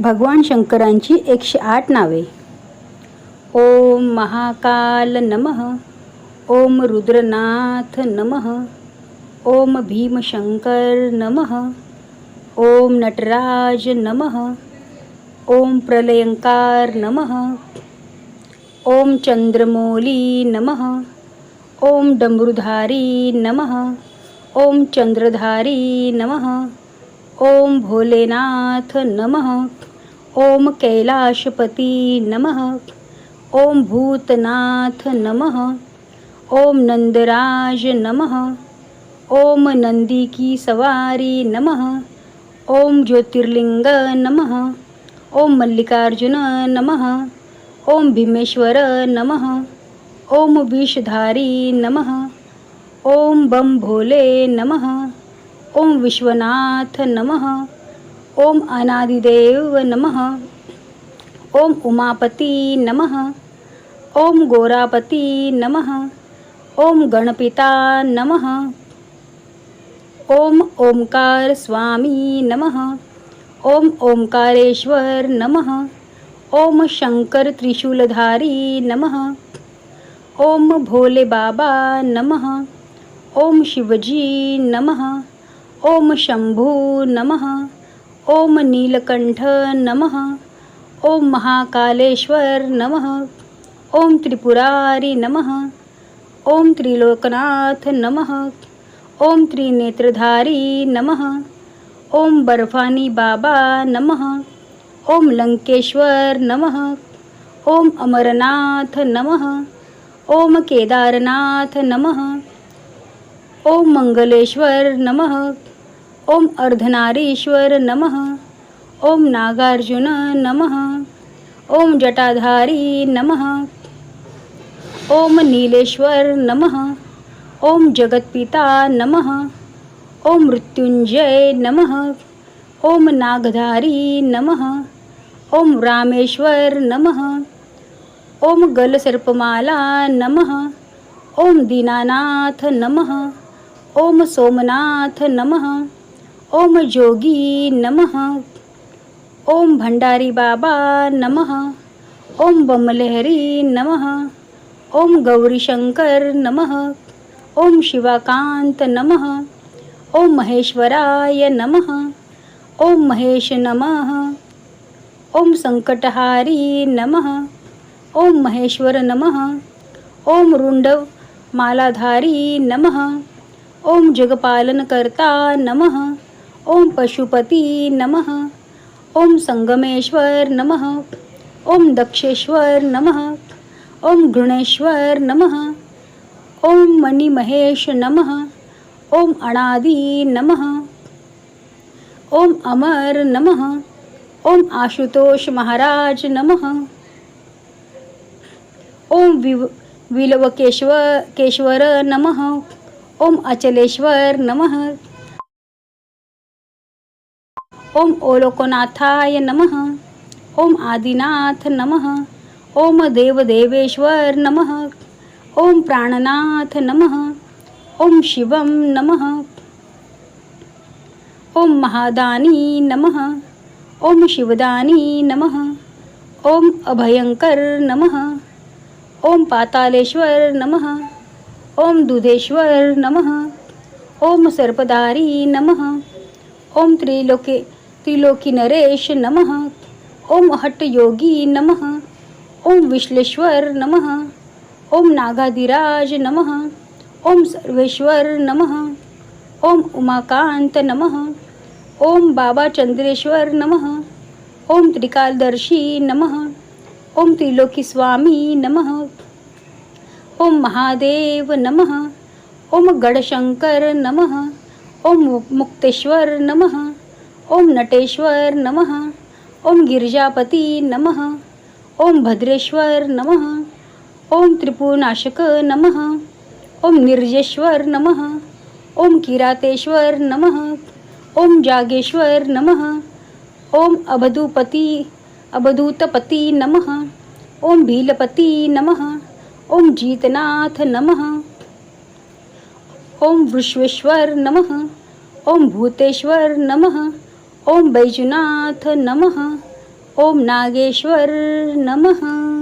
भगवान शंकरांची एकशे आठ नावे. ओम महाकाल नमः, ओम रुद्रनाथ नमः, ओम भीमशंकर नमः, ओम नटराज नमः, ओम प्रलयंकार नमः, ओम चंद्रमौली नमः, ओम डमरुधारी नमः, ओम चंद्रधारी नमः, ओम भोलेनाथ नमः। ओम कैलाशपती नमः। ओम भूतनाथ नमः। ओम नंदराज नमः। ओम नंदी की सवारी नमः। ओम ज्योतिर्लिंग नमः। ओम मल्लिकार्जुन नमः। ओम भीमेश्वर नमः। ओम विषधारी नमः। ओम बम भोले नमः। ओम विश्वनाथ नमः। ओम अनादिदेव नमः। ओम उमापती नमः। ओम गोरापती नमः। ओम गणपिता नमः। ओम ओमकार स्वामी नमः। ओम ओमकारेश्वर नमः। ओम शंकर त्रिशूलधारी नमः। ओम भोले बाबा नमः। ओम शिवजी नमः। ओम शंभू नमः। ओम नीलकंठ नमः। ओम महाकालेश्वर नमः। ओम त्रिपुरारी नमः। ओम त्रिलोकनाथ नमः। ओम त्रिनेत्रधारी नमः। ओम बर्फानी बाबा नमः। ओम लंकेश्वर नमः। ओम अमरनाथ नमः। ओम केदारनाथ नमः। ओम मंगलेश्वर नमः। ओम अर्धनारीश्वर नमः ओम नागार्जुन नमः ओम जटाधारी नमः ओम नीलेश्वर नमः ओम जगत्पिता नमः ओम मृत्युंजय नमः ओम नागधारी नमः ओम रामेश्वर नमः ओम गलसर्पमाला नमः ओम दीनानाथ नमः ओम सोमनाथ नमः ओम जोगी नमः ओम भंडारी बाबा नमः ओम बमलहरी नमः ओम गौरीशंकर नमः ओम शिवाकांत नमः ओम महेश्वराय नमः ओम महेश नमः ओम संकटहारी नमः ओम महेश्वर नमः ओम रुंड मालाधारी नमः ओम जगपालनकर्ता नमः ओम पशुपति नमः। ओम संगमेश्वर नमः। ओम दक्षेश्वर नमः। ओम गृणेश्वर नमः। ओम मणिमहेश नमः। ओम अनादि नमः। ओम अमर नमः। ओम आशुतोष महाराज नमः। ओम विलवकेश्वर केश्वर नमः। ओम अचलेश्वर नमः। ओम ओलोकनाथाय नमः ओम आदिनाथ नमः ओम देवदेवेश्वर नमः ओम प्राणनाथ नमः ओम शिवम नमः ओम महादानी नमः ओम शिवदानी नमः ओम अभयंकर नमः ओम पातालेश्वर नमः ओम दुधेश्वर नमः ओम सर्पदारी नमः ओम त्रिलोके त्रिलोकी नरेश नमः ओम हट्टयोगी नमः ओम विश्लेश्वर नमः ओम नागाधिराज नमः ओम सर्वेश्वर नमः ओम उमाकांत नमः ओम बाबा चंद्रेश्वर नमः ओम त्रिकालदर्शी नमः ओम त्रिलोकी स्वामी नमः ओम महादेव नमः ओम गडशंकर नमः ओम मुक्तेश्वर नमः ओम नटेश्वर नमः ओम गिरिजापती नमः ओम भद्रेश्वर नमः ओम त्रिपुरनाशक नमः ओम निर्जेश्वर नमः ओम किरातेश्वर नमः ओम जागेश्वर नमः ओम अबधूपती अबधूतपती नमः ओम भीलपती नमः ओम जीतनाथ नमः ओम विश्वेश्वर नमः ओम भूतेश्वर नमः ओम बैजुनाथ नमः ओम नागेश्वर नमः।